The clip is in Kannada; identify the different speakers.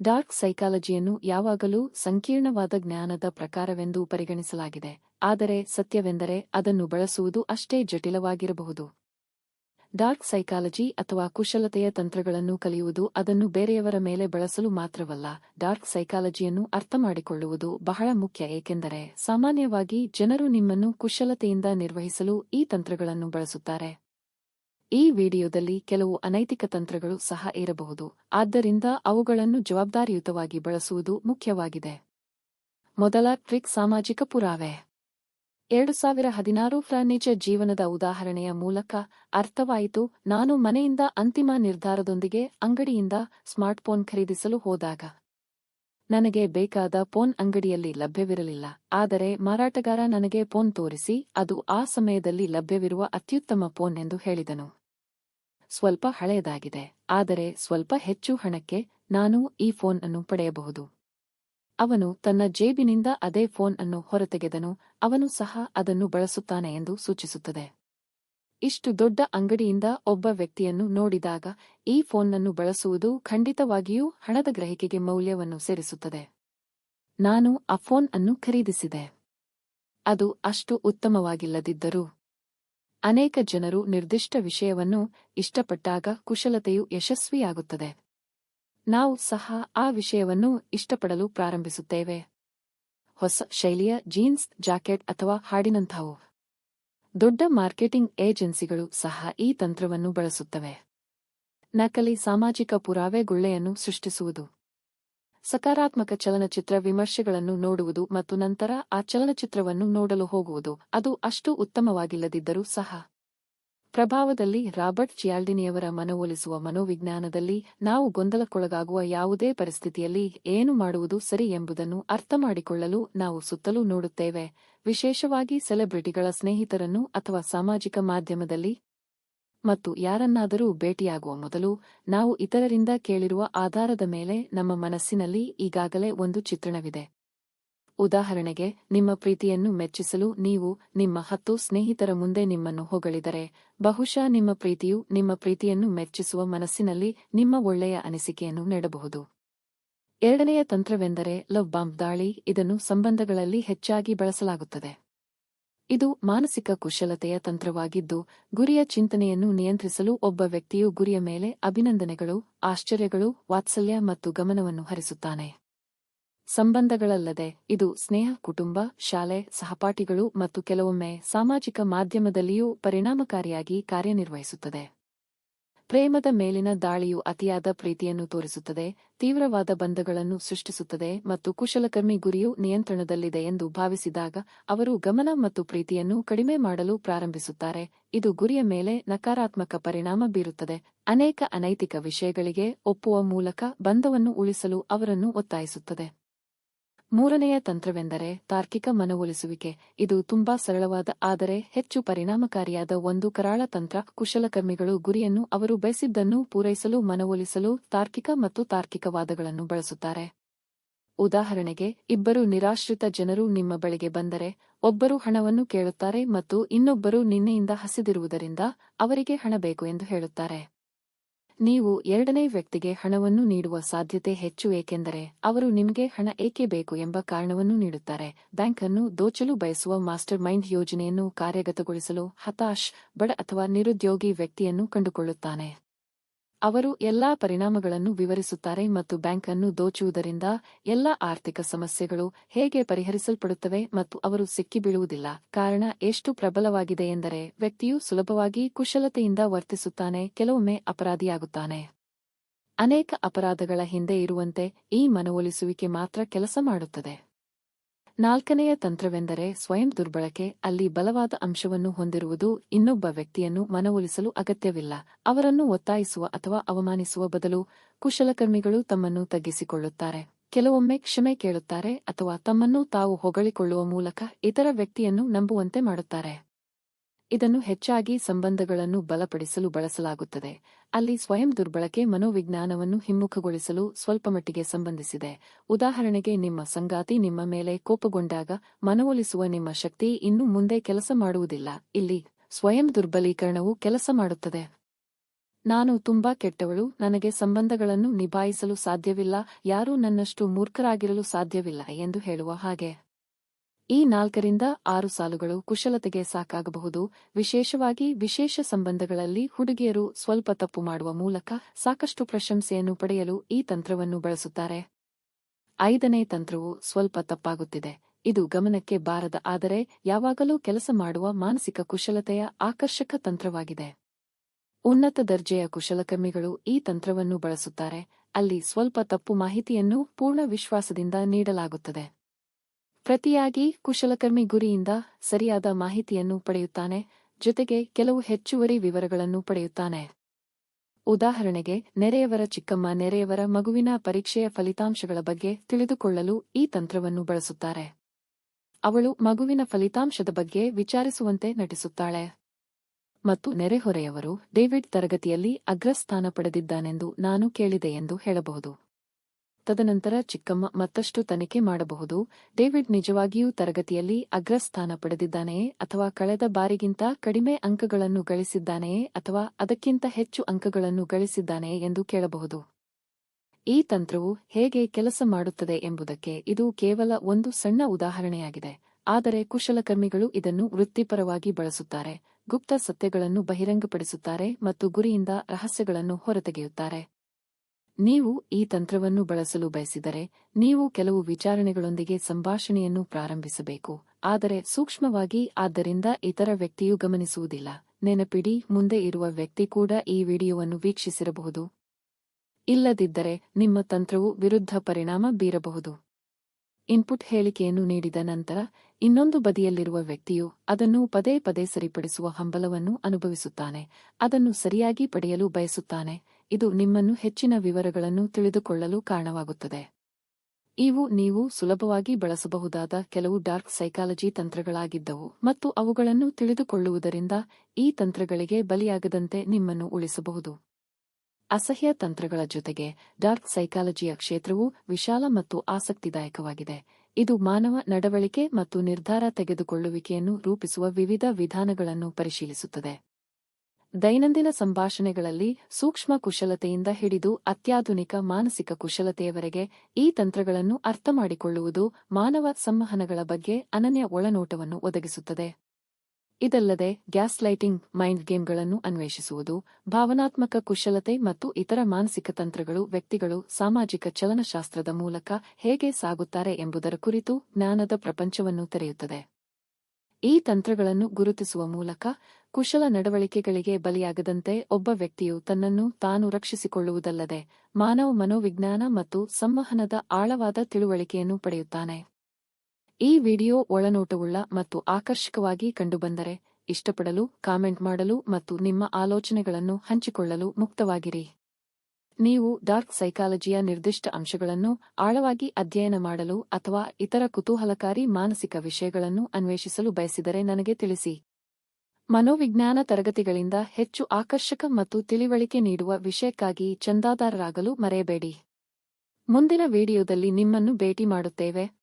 Speaker 1: ಡಾರ್ಕ್ ಸೈಕಾಲಜಿಯನ್ನು ಯಾವಾಗಲೂ ಸಂಕೀರ್ಣವಾದ ಜ್ಞಾನದ ಪ್ರಕಾರವೆಂದು ಪರಿಗಣಿಸಲಾಗಿದೆ, ಆದರೆ ಸತ್ಯವೆಂದರೆ ಅದನ್ನು ಬಳಸುವುದು ಅಷ್ಟೇ ಜಟಿಲವಾಗಿರಬಹುದು. ಡಾರ್ಕ್ ಸೈಕಾಲಜಿ ಅಥವಾ ಕುಶಲತೆಯ ತಂತ್ರಗಳನ್ನು ಕಲಿಯುವುದು ಅದನ್ನು ಬೇರೆಯವರ ಮೇಲೆ ಬಳಸಲು ಮಾತ್ರವಲ್ಲ, ಡಾರ್ಕ್ ಸೈಕಾಲಜಿಯನ್ನು ಅರ್ಥಮಾಡಿಕೊಳ್ಳುವುದು ಬಹಳ ಮುಖ್ಯ, ಏಕೆಂದರೆ ಸಾಮಾನ್ಯವಾಗಿ ಜನರು ನಿಮ್ಮನ್ನು ಕುಶಲತೆಯಿಂದ ನಿರ್ವಹಿಸಲು ಈ ತಂತ್ರಗಳನ್ನು ಬಳಸುತ್ತಾರೆ. ಈ ವಿಡಿಯೋದಲ್ಲಿ ಕೆಲವು ಅನೈತಿಕ ತಂತ್ರಗಳು ಸಹ ಇರಬಹುದು. ಆದ್ದರಿಂದ ಅವುಗಳನ್ನು ಜವಾಬ್ದಾರಿಯುತವಾಗಿ ಬಳಸುವುದು ಮುಖ್ಯವಾಗಿದೆ. ಮೊದಲ ಟ್ರಿಕ್ ಸಾಮಾಜಿಕ ಪುರಾವೆ. ಎರಡು ಸಾವಿರ ಹದಿನಾರು ಜೀವನದ ಉದಾಹರಣೆಯ ಮೂಲಕ ಅರ್ಥವಾಯಿತು, ನಾನು ಮನೆಯಿಂದ ಅಂತಿಮ ನಿರ್ಧಾರದೊಂದಿಗೆ ಅಂಗಡಿಯಿಂದ ಸ್ಮಾರ್ಟ್ಫೋನ್ ಖರೀದಿಸಲು ಹೋದಾಗ. ನನಗೆ ಬೇಕಾದ ಫೋನ್ ಅಂಗಡಿಯಲ್ಲಿ ಲಭ್ಯವಿರಲಿಲ್ಲ, ಆದರೆ ಮಾರಾಟಗಾರ ನನಗೆ ಫೋನ್ ತೋರಿಸಿ, ಅದು ಆ ಸಮಯದಲ್ಲಿ ಲಭ್ಯವಿರುವ ಅತ್ಯುತ್ತಮ ಫೋನ್ ಎಂದು ಹೇಳಿದನು. ಸ್ವಲ್ಪ ಹಳೆಯದಾಗಿದೆ. ಆದರೆ ಸ್ವಲ್ಪ ಹೆಚ್ಚು ಹಣಕ್ಕೆ ನಾನು ಈ ಫೋನ್ ಅನ್ನು ಪಡೆಯಬಹುದು. ಅವನು ತನ್ನ ಜೇಬಿನಿಂದ ಅದೇ ಫೋನ್ ಅನ್ನು ಹೊರತೆಗೆದನು. ಅವನು ಸಹ ಅದನ್ನು ಬಳಸುತ್ತಾನೆ ಎಂದು ಸೂಚಿಸುತ್ತದೆ. ಇಷ್ಟು ದೊಡ್ಡ ಅಂಗಡಿಯಿಂದ ಒಬ್ಬ ವ್ಯಕ್ತಿಯನ್ನು ನೋಡಿದಾಗ ಈ ಫೋನ್ನನ್ನು ಬಳಸುವುದು ಖಂಡಿತವಾಗಿಯೂ ಹಣದ ಗ್ರಹಿಕೆಗೆ ಮೌಲ್ಯವನ್ನು ಸೇರಿಸುತ್ತದೆ. ನಾನು ಆ ಫೋನ್ ಅನ್ನು ಖರೀದಿಸಿದೆ. ಅದು ಅಷ್ಟು ಉತ್ತಮವಾಗಿಲ್ಲದಿದ್ದರೂ ಅನೇಕ ಜನರು ನಿರ್ದಿಷ್ಟ ವಿಷಯವನ್ನು ಇಷ್ಟಪಟ್ಟಾಗ ಕುಶಲತೆಯು ಯಶಸ್ವಿಯಾಗುತ್ತದೆ. ನಾವು ಸಹ ಆ ವಿಷಯವನ್ನು ಇಷ್ಟಪಡಲು ಪ್ರಾರಂಭಿಸುತ್ತೇವೆ. ಹೊಸ ಶೈಲಿಯ ಜೀನ್ಸ್, ಜಾಕೆಟ್ ಅಥವಾ ಹಾಡಿನಂಥವು. ದೊಡ್ಡ ಮಾರ್ಕೆಟಿಂಗ್ ಏಜೆನ್ಸಿಗಳು ಸಹ ಈ ತಂತ್ರವನ್ನು ಬಳಸುತ್ತವೆ. ನಕಲಿ ಸಾಮಾಜಿಕ ಪುರಾವೆ ಗುಳ್ಳೆಯನ್ನು ಸೃಷ್ಟಿಸುವುದು. ಸಕಾರಾತ್ಮಕ ಚಲನಚಿತ್ರ ವಿಮರ್ಶೆಗಳನ್ನು ನೋಡುವುದು ಮತ್ತು ನಂತರ ಆ ಚಲನಚಿತ್ರವನ್ನು ನೋಡಲು ಹೋಗುವುದು, ಅದು ಅಷ್ಟು ಉತ್ತಮವಾಗಿಲ್ಲದಿದ್ದರೂ ಸಹ. ಪ್ರಭಾವದಲ್ಲಿ ರಾಬರ್ಟ್ ಚಿಯಾಲ್ಡಿನಿಯವರ ಮನವೊಲಿಸುವ ಮನೋವಿಜ್ಞಾನದಲ್ಲಿ ನಾವು ಗೊಂದಲಕ್ಕೊಳಗಾಗುವ ಯಾವುದೇ ಪರಿಸ್ಥಿತಿಯಲ್ಲಿ ಏನು ಮಾಡುವುದು ಸರಿ ಎಂಬುದನ್ನು ಅರ್ಥಮಾಡಿಕೊಳ್ಳಲು ನಾವು ಸುತ್ತಲೂ ನೋಡುತ್ತೇವೆ. ವಿಶೇಷವಾಗಿ ಸೆಲೆಬ್ರಿಟಿಗಳ ಸ್ನೇಹಿತರನ್ನು ಅಥವಾ ಸಾಮಾಜಿಕ ಮಾಧ್ಯಮದಲ್ಲಿ ಮತ್ತು ಯಾರನ್ನಾದರೂ ಭೇಟಿಯಾಗುವ ಮೊದಲು ನಾವು ಇತರರಿಂದ ಕೇಳಿರುವ ಆಧಾರದ ಮೇಲೆ ನಮ್ಮ ಮನಸ್ಸಿನಲ್ಲಿ ಈಗಾಗಲೇ ಒಂದು ಚಿತ್ರಣವಿದೆ. ಉದಾಹರಣೆಗೆ, ನಿಮ್ಮ ಪ್ರೀತಿಯನ್ನು ಮೆಚ್ಚಿಸಲು ನೀವು ನಿಮ್ಮ ಹತ್ತು ಸ್ನೇಹಿತರ ಮುಂದೆ ನಿಮ್ಮನ್ನು ಹೊಗಳಿದರೆ, ಬಹುಶಃ ನಿಮ್ಮ ಪ್ರೀತಿಯು ನಿಮ್ಮ ಪ್ರೀತಿಯನ್ನು ಮೆಚ್ಚಿಸುವ ಮನಸ್ಸಿನಲ್ಲಿ ನಿಮ್ಮ ಒಳ್ಳೆಯ ಅನಿಸಿಕೆಯನ್ನು ನೆಡಬಹುದು. ಎರಡನೆಯ ತಂತ್ರವೆಂದರೆ, ಲವ್ ಬಾಂಬ್ ದಾಳಿ ಇದನ್ನು ಸಂಬಂಧಗಳಲ್ಲಿ ಹೆಚ್ಚಾಗಿ ಬಳಸಲಾಗುತ್ತದೆ. ಇದು ಮಾನಸಿಕ ಕುಶಲತೆಯ ತಂತ್ರವಾಗಿದ್ದು, ಗುರಿಯ ಚಿಂತನೆಯನ್ನು ನಿಯಂತ್ರಿಸಲು ಒಬ್ಬ ವ್ಯಕ್ತಿಯು ಗುರಿಯ ಮೇಲೆ ಅಭಿನಂದನೆಗಳು, ಆಶ್ಚರ್ಯಗಳು, ವಾತ್ಸಲ್ಯ ಮತ್ತು ಗಮನವನ್ನು ಹರಿಸುತ್ತಾನೆ. ಸಂಬಂಧಗಳಲ್ಲದೆ, ಇದು ಸ್ನೇಹ, ಕುಟುಂಬ, ಶಾಲೆ, ಸಹಪಾಠಿಗಳು ಮತ್ತು ಕೆಲವೊಮ್ಮೆ ಸಾಮಾಜಿಕ ಮಾಧ್ಯಮದಲ್ಲಿಯೂ ಪರಿಣಾಮಕಾರಿಯಾಗಿ ಕಾರ್ಯನಿರ್ವಹಿಸುತ್ತದೆ. ಪ್ರೇಮದ ಮೇಲಿನ ದಾಳಿಯು ಅತಿಯಾದ ಪ್ರೀತಿಯನ್ನು ತೋರಿಸುತ್ತದೆ, ತೀವ್ರವಾದ ಬಂಧಗಳನ್ನು ಸೃಷ್ಟಿಸುತ್ತದೆ ಮತ್ತು ಕುಶಲಕರ್ಮಿ ಗುರಿಯು ನಿಯಂತ್ರಣದಲ್ಲಿದೆ ಎಂದು ಭಾವಿಸಿದಾಗ ಅವರು ಗಮನ ಮತ್ತು ಪ್ರೀತಿಯನ್ನು ಕಡಿಮೆ ಮಾಡಲು ಪ್ರಾರಂಭಿಸುತ್ತಾರೆ. ಇದು ಗುರಿಯ ಮೇಲೆ ನಕಾರಾತ್ಮಕ ಪರಿಣಾಮ ಬೀರುತ್ತದೆ. ಅನೇಕ ಅನೈತಿಕ ವಿಷಯಗಳಿಗೆ ಒಪ್ಪುವ ಮೂಲಕ ಬಂಧವನ್ನು ಉಳಿಸಲು ಅವರನ್ನು ಒತ್ತಾಯಿಸುತ್ತದೆ. ಮೂರನೆಯ ತಂತ್ರವೆಂದರೆ ತಾರ್ಕಿಕ ಮನವೊಲಿಸುವಿಕೆ. ಇದು ತುಂಬಾ ಸರಳವಾದ, ಆದರೆ ಹೆಚ್ಚು ಪರಿಣಾಮಕಾರಿಯಾದ ಒಂದು ಕರಾಳ ತಂತ್ರ. ಕುಶಲಕರ್ಮಿಗಳು ಗುರಿಯನ್ನು ಅವರು ಬಯಸಿದ್ದನ್ನು ಪೂರೈಸಲು, ಮನವೊಲಿಸಲು ತಾರ್ಕಿಕ ಮತ್ತು ತಾರ್ಕಿಕವಾದಗಳನ್ನು ಬಳಸುತ್ತಾರೆ. ಉದಾಹರಣೆಗೆ, ಇಬ್ಬರು ನಿರಾಶ್ರಿತ ಜನರು ನಿಮ್ಮ ಬಳಿಗೆ ಬಂದರೆ, ಒಬ್ಬರು ಹಣವನ್ನು ಕೇಳುತ್ತಾರೆ ಮತ್ತು ಇನ್ನೊಬ್ಬರು ನಿನ್ನೆಯಿಂದ ಹಸಿದಿರುವುದರಿಂದ ಅವರಿಗೆ ಹಣ ಬೇಕು ಎಂದು ಹೇಳುತ್ತಾರೆ. ನೀವು ಎರಡನೇ ವ್ಯಕ್ತಿಗೆ ಹಣವನ್ನು ನೀಡುವ ಸಾಧ್ಯತೆ ಹೆಚ್ಚು ಏಕೆಂದರೆ ಅವರು ನಿಮಗೆ ಹಣ ಏಕೆ ಬೇಕು ಎಂಬ ಕಾರಣವನ್ನು ನೀಡುತ್ತಾರೆ. ಬ್ಯಾಂಕ್ ಅನ್ನು ದೋಚಲು ಬಯಸುವ ಮಾಸ್ಟರ್ ಮೈಂಡ್ ಯೋಜನೆಯನ್ನು ಕಾರ್ಯಗತಗೊಳಿಸಲು ಹತಾಶ್, ಬಡ ಅಥವಾ ನಿರುದ್ಯೋಗಿ ವ್ಯಕ್ತಿಯನ್ನು ಕಂಡುಕೊಳ್ಳುತ್ತಾನೆ. ಅವರು ಎಲ್ಲಾ ಪರಿಣಾಮಗಳನ್ನು ವಿವರಿಸುತ್ತಾರೆ ಮತ್ತು ಬ್ಯಾಂಕ್ ಅನ್ನು ದೋಚುವುದರಿಂದ ಎಲ್ಲಾ ಆರ್ಥಿಕ ಸಮಸ್ಯೆಗಳು ಹೇಗೆ ಪರಿಹರಿಸಲ್ಪಡುತ್ತವೆ ಮತ್ತು ಅವರು ಸಿಕ್ಕಿಬೀಳುವುದಿಲ್ಲ. ಕಾರಣ ಎಷ್ಟು ಪ್ರಬಲವಾಗಿದೆ ಎಂದರೆ ವ್ಯಕ್ತಿಯು ಸುಲಭವಾಗಿ ಕುಶಲತೆಯಿಂದ ವರ್ತಿಸುತ್ತಾನೆ, ಕೆಲವೊಮ್ಮೆ ಅಪರಾಧಿಯಾಗುತ್ತಾನೆ. ಅನೇಕ ಅಪರಾಧಗಳ ಹಿಂದೆ ಇರುವಂತೆ ಈ ಮನವೊಲಿಸುವಿಕೆ ಮಾತ್ರ ಕೆಲಸ ಮಾಡುತ್ತದೆ. ನಾಲ್ಕನೆಯ ತಂತ್ರವೆಂದರೆ ಸ್ವಯಂ ದುರ್ಬಳಕೆ, ಅಲ್ಲಿ ಬಲವಾದ ಅಂಶವನ್ನು ಹೊಂದಿರುವುದು ಇನ್ನೊಬ್ಬ ವ್ಯಕ್ತಿಯನ್ನು ಮನವೊಲಿಸಲು ಅಗತ್ಯವಿಲ್ಲ. ಅವರನ್ನು ಒತ್ತಾಯಿಸುವ ಅಥವಾ ಅವಮಾನಿಸುವ ಬದಲು ಕುಶಲಕರ್ಮಿಗಳು ತಮ್ಮನ್ನು ತಗ್ಗಿಸಿಕೊಳ್ಳುತ್ತಾರೆ. ಕೆಲವೊಮ್ಮೆ ಕ್ಷಮೆ ಕೇಳುತ್ತಾರೆ ಅಥವಾ ತಮ್ಮನ್ನು ತಾವು ಹೊಗಳಿಕೊಳ್ಳುವ ಮೂಲಕ ಇತರ ವ್ಯಕ್ತಿಯನ್ನು ನಂಬುವಂತೆ ಮಾಡುತ್ತಾರೆ. ಇದನ್ನು ಹೆಚ್ಚಾಗಿ ಸಂಬಂಧಗಳನ್ನು ಬಲಪಡಿಸಲು ಬಳಸಲಾಗುತ್ತದೆ. ಅಲ್ಲಿ ಸ್ವಯಂ ದುರ್ಬಳಕೆ ಮನೋವಿಜ್ಞಾನವನ್ನು ಹಿಮ್ಮುಖಗೊಳಿಸಲು ಸ್ವಲ್ಪಮಟ್ಟಿಗೆ ಸಂಬಂಧಿಸಿದೆ. ಉದಾಹರಣೆಗೆ, ನಿಮ್ಮ ಸಂಗಾತಿ ನಿಮ್ಮ ಮೇಲೆ ಕೋಪಗೊಂಡಾಗ ಮನವೊಲಿಸುವ ನಿಮ್ಮ ಶಕ್ತಿ ಇನ್ನು ಮುಂದೆ ಕೆಲಸ ಮಾಡುವುದಿಲ್ಲ. ಇಲ್ಲಿ ಸ್ವಯಂ ದುರ್ಬಲೀಕರಣವು ಕೆಲಸ ಮಾಡುತ್ತದೆ. ನಾನು ತುಂಬಾ ಕೆಟ್ಟವಳು, ನನಗೆ ಸಂಬಂಧಗಳನ್ನು ನಿಭಾಯಿಸಲು ಸಾಧ್ಯವಿಲ್ಲ, ಯಾರೂ ನನ್ನಷ್ಟು ಮೂರ್ಖರಾಗಿರಲು ಸಾಧ್ಯವಿಲ್ಲ ಎಂದು ಹೇಳುವ ಹಾಗೆ. ಈ ನಾಲ್ಕರಿಂದ ಆರು ಸಾಲುಗಳು ಕುಶಲತೆಗೆ ಸಾಕಾಗಬಹುದು. ವಿಶೇಷವಾಗಿ ವಿಶೇಷ ಸಂಬಂಧಗಳಲ್ಲಿ ಹುಡುಗಿಯರು ಸ್ವಲ್ಪ ತಪ್ಪು ಮಾಡುವ ಮೂಲಕ ಸಾಕಷ್ಟು ಪ್ರಶಂಸೆಯನ್ನು ಪಡೆಯಲು ಈ ತಂತ್ರವನ್ನು ಬಳಸುತ್ತಾರೆ. ಐದನೇ ತಂತ್ರವು ಸ್ವಲ್ಪ ತಪ್ಪಾಗುತ್ತಿದೆ. ಇದು ಗಮನಕ್ಕೆ ಬಾರದ ಆದರೆ ಯಾವಾಗಲೂ ಕೆಲಸ ಮಾಡುವ ಮಾನಸಿಕ ಕುಶಲತೆಯ ಆಕರ್ಷಕ ತಂತ್ರವಾಗಿದೆ. ಉನ್ನತ ದರ್ಜೆಯ ಕುಶಲಕರ್ಮಿಗಳು ಈ ತಂತ್ರವನ್ನು ಬಳಸುತ್ತಾರೆ. ಅಲ್ಲಿ ಸ್ವಲ್ಪ ತಪ್ಪು ಮಾಹಿತಿಯನ್ನು ಪೂರ್ಣ ವಿಶ್ವಾಸದಿಂದ ನೀಡಲಾಗುತ್ತದೆ. ಪ್ರತಿಯಾಗಿ ಕುಶಲಕರ್ಮಿ ಗುರಿಯಿಂದ ಸರಿಯಾದ ಮಾಹಿತಿಯನ್ನು ಪಡೆಯುತ್ತಾನೆ, ಜೊತೆಗೆ ಕೆಲವು ಹೆಚ್ಚುವರಿ ವಿವರಗಳನ್ನು ಪಡೆಯುತ್ತಾನೆ. ಉದಾಹರಣೆಗೆ, ನೆರೆಯವರ ಚಿಕ್ಕಮ್ಮ ನೆರೆಯವರ ಮಗುವಿನ ಪರೀಕ್ಷೆಯ ಫಲಿತಾಂಶಗಳ ಬಗ್ಗೆ ತಿಳಿದುಕೊಳ್ಳಲು ಈ ತಂತ್ರವನ್ನು ಬಳಸುತ್ತಾರೆ. ಅವಳು ಮಗುವಿನ ಫಲಿತಾಂಶದ ಬಗ್ಗೆ ವಿಚಾರಿಸುವಂತೆ ನಟಿಸುತ್ತಾಳೆ. ಮತ್ತು ನೆರೆಹೊರೆಯವರು ಡೇವಿಡ್ ತರಗತಿಯಲ್ಲಿ ಅಗ್ರಸ್ಥಾನ ಪಡೆದಿದ್ದಾನೆಂದು ನಾನು ಕೇಳಿದೆ ಎಂದು ಹೇಳಬಹುದು. ತದನಂತರ ಚಿಕ್ಕಮ್ಮ ಮತ್ತಷ್ಟು ತನಿಖೆ ಮಾಡಬಹುದು. ಡೇವಿಡ್ ನಿಜವಾಗಿಯೂ ತರಗತಿಯಲ್ಲಿ ಅಗ್ರಸ್ಥಾನ ಪಡೆದಿದ್ದಾನೆಯೇ ಅಥವಾ ಕಳೆದ ಬಾರಿಗಿಂತ ಕಡಿಮೆ ಅಂಕಗಳನ್ನು ಗಳಿಸಿದ್ದಾನೆಯೇ ಅಥವಾ ಅದಕ್ಕಿಂತ ಹೆಚ್ಚು ಅಂಕಗಳನ್ನು ಗಳಿಸಿದ್ದಾನೆಯೇ ಎಂದು ಕೇಳಬಹುದು. ಈ ತಂತ್ರವು ಹೇಗೆ ಕೆಲಸ ಮಾಡುತ್ತದೆ ಎಂಬುದಕ್ಕೆ ಇದು ಕೇವಲ ಒಂದು ಸಣ್ಣ ಉದಾಹರಣೆಯಾಗಿದೆ. ಆದರೆ ಕುಶಲಕರ್ಮಿಗಳು ಇದನ್ನು ವೃತ್ತಿಪರವಾಗಿ ಬಳಸುತ್ತಾರೆ, ಗುಪ್ತ ಸತ್ಯಗಳನ್ನು ಬಹಿರಂಗಪಡಿಸುತ್ತಾರೆ ಮತ್ತು ಗುರಿಯಿಂದ ರಹಸ್ಯಗಳನ್ನು ಹೊರತೆಗೆಯುತ್ತಾರೆ. ನೀವು ಈ ತಂತ್ರವನ್ನು ಬಳಸಲು ಬಯಸಿದರೆ ನೀವು ಕೆಲವು ವಿಚಾರಣೆಗಳೊಂದಿಗೆ ಸಂಭಾಷಣೆಯನ್ನು ಪ್ರಾರಂಭಿಸಬೇಕು. ಆದರೆ ಸೂಕ್ಷ್ಮವಾಗಿ ಆದ್ದರಿಂದ ಇತರ ವ್ಯಕ್ತಿಯು ಗಮನಿಸುವುದಿಲ್ಲ. ನೆನಪಿಡಿ, ಮುಂದೆ ಇರುವ ವ್ಯಕ್ತಿ ಕೂಡ ಈ ವಿಡಿಯೋವನ್ನು ವೀಕ್ಷಿಸಿರಬಹುದು. ಇಲ್ಲದಿದ್ದರೆ ನಿಮ್ಮ ತಂತ್ರವು ವಿರುದ್ಧ ಪರಿಣಾಮ ಬೀರಬಹುದು. ಇನ್ಪುಟ್ ಹೇಳಿಕೆಯನ್ನು ನೀಡಿದ ನಂತರ, ಇನ್ನೊಂದು ಬದಿಯಲ್ಲಿರುವ ವ್ಯಕ್ತಿಯು ಅದನ್ನು ಪದೇ ಪದೇ ಸರಿಪಡಿಸುವ ಹಂಬಲವನ್ನು ಅನುಭವಿಸುತ್ತಾನೆ. ಅದನ್ನು ಸರಿಯಾಗಿ ಪಡೆಯಲು ಬಯಸುತ್ತಾನೆ. ಇದು ನಿಮ್ಮನ್ನು ಹೆಚ್ಚಿನ ವಿವರಗಳನ್ನು ತಿಳಿದುಕೊಳ್ಳಲು ಕಾರಣವಾಗುತ್ತದೆ. ಇವು ನೀವು ಸುಲಭವಾಗಿ ಬಳಸಬಹುದಾದ ಕೆಲವು ಡಾರ್ಕ್ ಸೈಕಾಲಜಿ ತಂತ್ರಗಳಾಗಿದ್ದವು ಮತ್ತು ಅವುಗಳನ್ನು ತಿಳಿದುಕೊಳ್ಳುವುದರಿಂದ ಈ ತಂತ್ರಗಳಿಗೆ ಬಲಿಯಾಗದಂತೆ ನಿಮ್ಮನ್ನು ಉಳಿಸಬಹುದು. ಅಸಹ್ಯ ತಂತ್ರಗಳ ಜೊತೆಗೆ ಡಾರ್ಕ್ ಸೈಕಾಲಜಿಯ ಕ್ಷೇತ್ರವು ವಿಶಾಲ ಮತ್ತು ಆಸಕ್ತಿದಾಯಕವಾಗಿದೆ. ಇದು ಮಾನವ ನಡವಳಿಕೆ ಮತ್ತು ನಿರ್ಧಾರ ತೆಗೆದುಕೊಳ್ಳುವಿಕೆಯನ್ನು ರೂಪಿಸುವ ವಿವಿಧ ವಿಧಾನಗಳನ್ನು ಪರಿಶೀಲಿಸುತ್ತದೆ. ದೈನಂದಿನ ಸಂಭಾಷಣೆಗಳಲ್ಲಿ ಸೂಕ್ಷ್ಮ ಕುಶಲತೆಯಿಂದ ಹಿಡಿದು ಅತ್ಯಾಧುನಿಕ ಮಾನಸಿಕ ಕುಶಲತೆಯವರೆಗೆ ಈ ತಂತ್ರಗಳನ್ನು ಅರ್ಥಮಾಡಿಕೊಳ್ಳುವುದು ಮಾನವ ಸಂವಹನಗಳ ಬಗ್ಗೆ ಅನನ್ಯ ಒಳನೋಟವನ್ನು ಒದಗಿಸುತ್ತದೆ. ಇದಲ್ಲದೆ ಗ್ಯಾಸ್ ಲೈಟಿಂಗ್, ಮೈಂಡ್ ಗೇಮ್ಗಳನ್ನು ಅನ್ವೇಷಿಸುವುದು, ಭಾವನಾತ್ಮಕ ಕುಶಲತೆ ಮತ್ತು ಇತರ ಮಾನಸಿಕ ತಂತ್ರಗಳು ವ್ಯಕ್ತಿಗಳು ಸಾಮಾಜಿಕ ಚಲನಶಾಸ್ತ್ರದ ಮೂಲಕ ಹೇಗೆ ಸಾಗುತ್ತಾರೆ ಎಂಬುದರ ಕುರಿತು ಜ್ಞಾನದ ಪ್ರಪಂಚವನ್ನು ತೆರೆಯುತ್ತದೆ. ಈ ತಂತ್ರಗಳನ್ನು ಗುರುತಿಸುವ ಮೂಲಕ ಕುಶಲ ನಡವಳಿಕೆಗಳಿಗೆ ಬಲಿಯಾಗದಂತೆ ಒಬ್ಬ ವ್ಯಕ್ತಿಯು ತನ್ನನ್ನು ತಾನು ರಕ್ಷಿಸಿಕೊಳ್ಳುವುದಲ್ಲದೆ ಮಾನವ ಮನೋವಿಜ್ಞಾನ ಮತ್ತು ಸಂವಹನದ ಆಳವಾದ ತಿಳುವಳಿಕೆಯನ್ನು ಪಡೆಯುತ್ತಾನೆ. ಈ ವಿಡಿಯೋ ಒಳನೋಟವುಳ್ಳ ಮತ್ತು ಆಕರ್ಷಕವಾಗಿ ಕಂಡುಬಂದರೆ ಇಷ್ಟಪಡಲು, ಕಾಮೆಂಟ್ ಮಾಡಲು ಮತ್ತು ನಿಮ್ಮ ಆಲೋಚನೆಗಳನ್ನು ಹಂಚಿಕೊಳ್ಳಲು ಮುಕ್ತವಾಗಿರಿ. ನೀವು ಡಾರ್ಕ್ ಸೈಕಾಲಜಿಯ ನಿರ್ದಿಷ್ಟ ಅಂಶಗಳನ್ನು ಆಳವಾಗಿ ಅಧ್ಯಯನ ಮಾಡಲು ಅಥವಾ ಇತರ ಕುತೂಹಲಕಾರಿ ಮಾನಸಿಕ ವಿಷಯಗಳನ್ನು ಅನ್ವೇಷಿಸಲು ಬಯಸಿದರೆ ನನಗೆ ತಿಳಿಸಿ. ಮನೋವಿಜ್ಞಾನ ತರಗತಿಗಳಿಂದ ಹೆಚ್ಚು ಆಕರ್ಷಕ ಮತ್ತು ತಿಳಿವಳಿಕೆ ನೀಡುವ ವಿಷಯಕ್ಕಾಗಿ ಚಂದಾದಾರರಾಗಲು ಮರೆಯಬೇಡಿ. ಮುಂದಿನ ವಿಡಿಯೋದಲ್ಲಿ ನಿಮ್ಮನ್ನು ಭೇಟಿ ಮಾಡುತ್ತೇವೆ.